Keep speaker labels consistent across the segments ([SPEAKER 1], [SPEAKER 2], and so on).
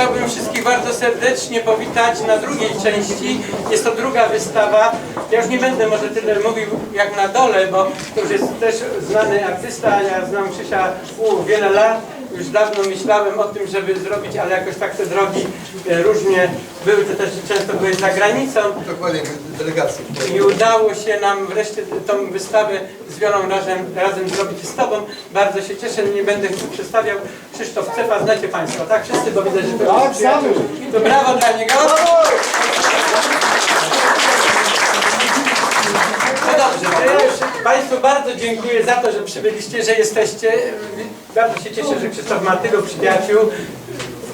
[SPEAKER 1] Chciałbym wszystkich bardzo serdecznie powitać na drugiej części. Jest to druga wystawa. Ja już nie będę może tyle mówił jak na dole, bo to już jest też znany artysta. Ja znam Krzysia U wiele lat. Już dawno myślałem o tym, żeby zrobić, ale jakoś tak te drogi e, różnie były, to też często były za granicą.
[SPEAKER 2] Dokładnie, delegacji.
[SPEAKER 1] I udało się nam wreszcie tą wystawę z Wiolą razem, razem zrobić z Tobą. Bardzo się cieszę, nie będę przedstawiał. Krzysztof Cepa, znacie Państwo, tak? Wszyscy, bo widać, że to
[SPEAKER 2] Tak,
[SPEAKER 1] jest przyjaciół. To brawo dla niego. No dobrze, to ja już Państwu bardzo dziękuję za to, że przybyliście, że jesteście. Bardzo się cieszę, że Krzysztof ma tylu przyjaciół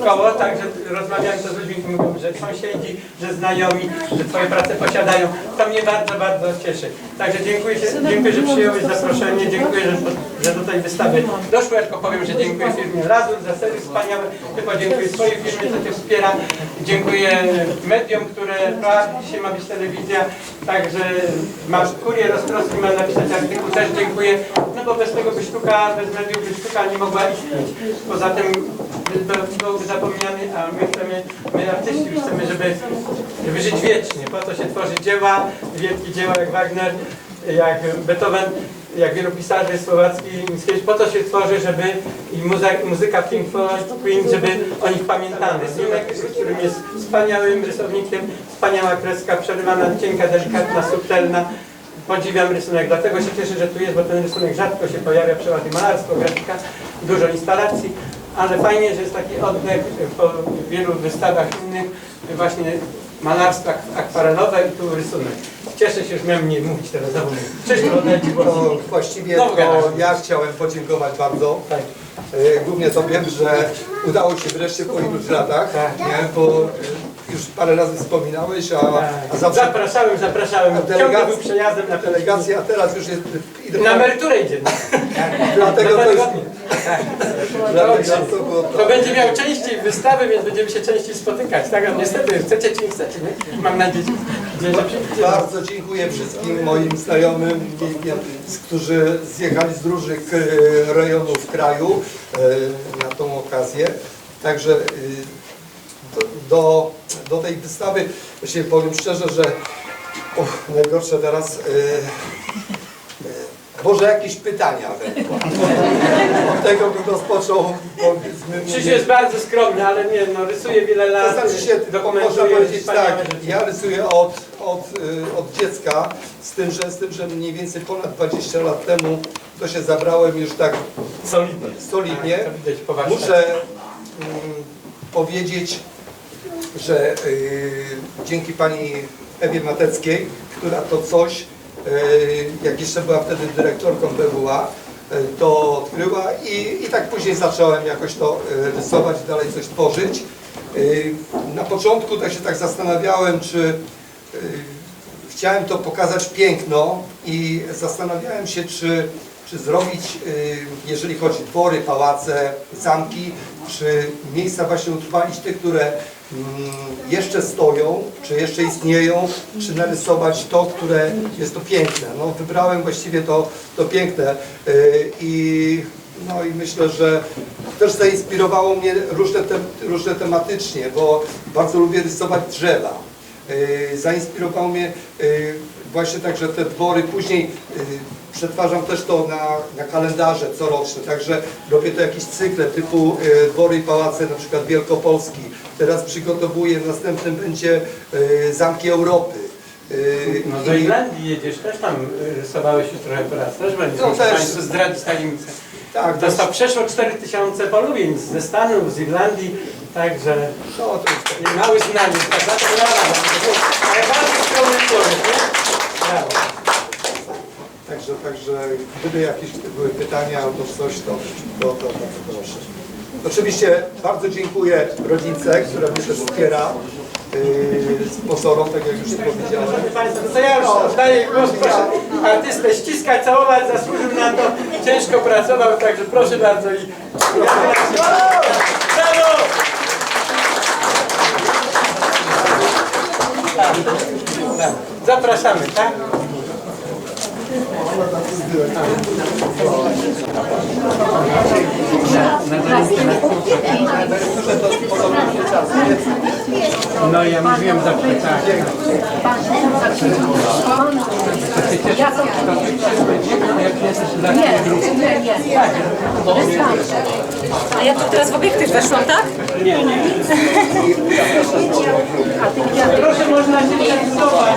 [SPEAKER 1] koło, także rozmawiałem to z ludźmi, którzy mówią, że sąsiedzi, że znajomi, że Twoje prace posiadają. To mnie bardzo, bardzo cieszy. Także dziękuję, się, dziękuję że przyjąłeś zaproszenie, dziękuję, że, że do tej wystawy doszło. Tylko powiem, że dziękuję firmie Razur za serwis wspaniały, tylko dziękuję swojej firmie, co Cię wspiera. Dziękuję mediom, które, dzisiaj ma być telewizja, także masz kurier roztroski, ma napisać artykuł, też dziękuję. No bo bez tego by sztuka, bez mediów by sztuka nie mogła istnieć. Poza tym by- byłby zapomniany, a my chcemy, my artyści chcemy, żeby, żeby żyć wiecznie. Po to się tworzy dzieła, wielkie dzieła jak Wagner, jak Beethoven, jak wielu pisarzy słowackich, Mickiewicz. Po to się tworzy, żeby i muzyka, muzyka Pink Floyd, Queen, żeby o nich pamiętamy. Rysunek, którym jest wspaniałym rysownikiem, wspaniała kreska, przerywana, cienka, delikatna, subtelna. Podziwiam rysunek, dlatego się cieszę, że tu jest, bo ten rysunek rzadko się pojawia, przeważnie malarstwo, grafika, dużo instalacji, ale fajnie, że jest taki oddech po wielu wystawach innych, właśnie malarstwa akwarelowe i tu rysunek. Cieszę się, że miałem nie mówić teraz za. Cześć, Rodney,
[SPEAKER 2] To właściwie
[SPEAKER 1] Znowu
[SPEAKER 2] to
[SPEAKER 1] gadasz.
[SPEAKER 2] ja chciałem podziękować bardzo.
[SPEAKER 1] Tak.
[SPEAKER 2] E, Głównie to wiem, że udało się wreszcie po iluś latach,
[SPEAKER 1] Tak.
[SPEAKER 2] nie? bo e, już parę razy wspominałeś, a, a
[SPEAKER 1] Tak.
[SPEAKER 2] zawsze
[SPEAKER 1] Zapraszałem, zapraszałem.
[SPEAKER 2] A delegacja-
[SPEAKER 1] był przejazdem na
[SPEAKER 2] delegacja, a teraz już jest
[SPEAKER 1] Na emeryturę idzie.
[SPEAKER 2] Dlatego to jest.
[SPEAKER 1] Tak.
[SPEAKER 2] To
[SPEAKER 1] To będzie miał częściej wystawy, więc będziemy się częściej spotykać. Tak, niestety, chcecie czy nie chcecie, nie? Mam nadzieję, że.
[SPEAKER 2] Bardzo dziękuję wszystkim moim znajomym, którzy zjechali z różnych e, rejonów kraju e, na tą okazję. Także e, do, do, tej wystawy, właśnie powiem szczerze, że o, najgorsze teraz, może jakieś pytania ewentualnie. Od tego bym rozpoczął, powiedzmy,
[SPEAKER 1] Krzysiu jest bardzo skromny, ale nie, no rysuje wiele
[SPEAKER 2] to
[SPEAKER 1] lat.
[SPEAKER 2] znaczy się,
[SPEAKER 1] dokumentuje
[SPEAKER 2] można powiedzieć
[SPEAKER 1] wspaniałe
[SPEAKER 2] tak,
[SPEAKER 1] rzeczy.
[SPEAKER 2] ja rysuję od, od, y, od dziecka, z tym, że, z tym, że mniej więcej ponad 20 lat temu to się zabrałem już tak
[SPEAKER 1] Solidnie.
[SPEAKER 2] solidnie.
[SPEAKER 1] Tak, to widać po.
[SPEAKER 2] Muszę mm, powiedzieć, że y, dzięki pani Ewie Mateckiej, która to coś, jak jeszcze była wtedy dyrektorką BWA, y, to odkryła i, i tak później zacząłem jakoś to y, rysować, dalej coś tworzyć. Na początku tak się tak zastanawiałem, czy chciałem to pokazać piękno i zastanawiałem się, czy, czy zrobić, jeżeli chodzi o dwory, pałace, zamki, czy miejsca właśnie utrwalić te, które jeszcze stoją, czy jeszcze istnieją, czy narysować to, które jest to piękne. No, wybrałem właściwie to, to piękne y, i no i myślę, że też zainspirowało mnie różne, te, różne tematycznie, bo bardzo lubię rysować drzewa. Yy, Zainspirował mnie yy, właśnie także te dwory. Później yy, przetwarzam też to na, na kalendarze coroczne, także robię to jakieś cykle typu yy, dwory i pałace, na przykład Wielkopolski. Teraz przygotowuję, następnym będzie yy, Zamki Europy.
[SPEAKER 1] No do Irlandii jedziesz, też tam y, rysowałeś już trochę prac, też będziesz
[SPEAKER 2] No też.
[SPEAKER 1] Państwu zdradzić tajemnicę.
[SPEAKER 2] tak,
[SPEAKER 1] Dostał przeszło 4000 polubień ze Stanów, z Irlandii, także
[SPEAKER 2] no, to jest tak.
[SPEAKER 1] mały prawda? To brawa. Ale bardzo skromny człowiek, nie? Brawo.
[SPEAKER 2] Także, także gdyby jakieś były pytania albo coś, to, to, to bardzo proszę. Oczywiście bardzo dziękuję rodzice, która mnie też wspiera, yy, sponsorom, tak jak już powiedziałem.
[SPEAKER 1] Szanowni Państwo, to ja już oddaję głos, proszę artystę ściskać, całować, zasłużył na to, ciężko pracował, także proszę bardzo i Zapraszamy, tak? Na, na, na, na, na, na, na, na, na, na, na, no ja mówiłem zawsze tak.
[SPEAKER 3] Ja to
[SPEAKER 1] Jak jesteś za
[SPEAKER 3] nie, nie, nie. Wystarczy.
[SPEAKER 4] A ja tu teraz w obiektyw weszłam, tak?
[SPEAKER 1] Proszę, można się zarejestrować.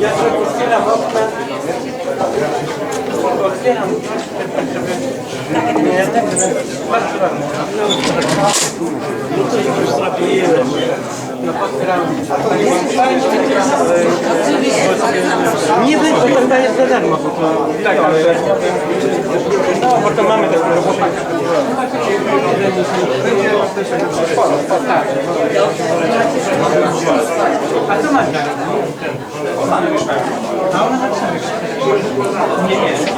[SPEAKER 1] Ja sobie otwieram okna. Otwieram żeby... Nie, tak, żeby... Bardzo ładnie. No to już zrobiłem. No otwieram. Nie wy, to chyba jest za darmo, bo to... Tak, ale... No, bo to mamy taką robotę. Tak. A co masz? A ona tak samo. Nie, nie.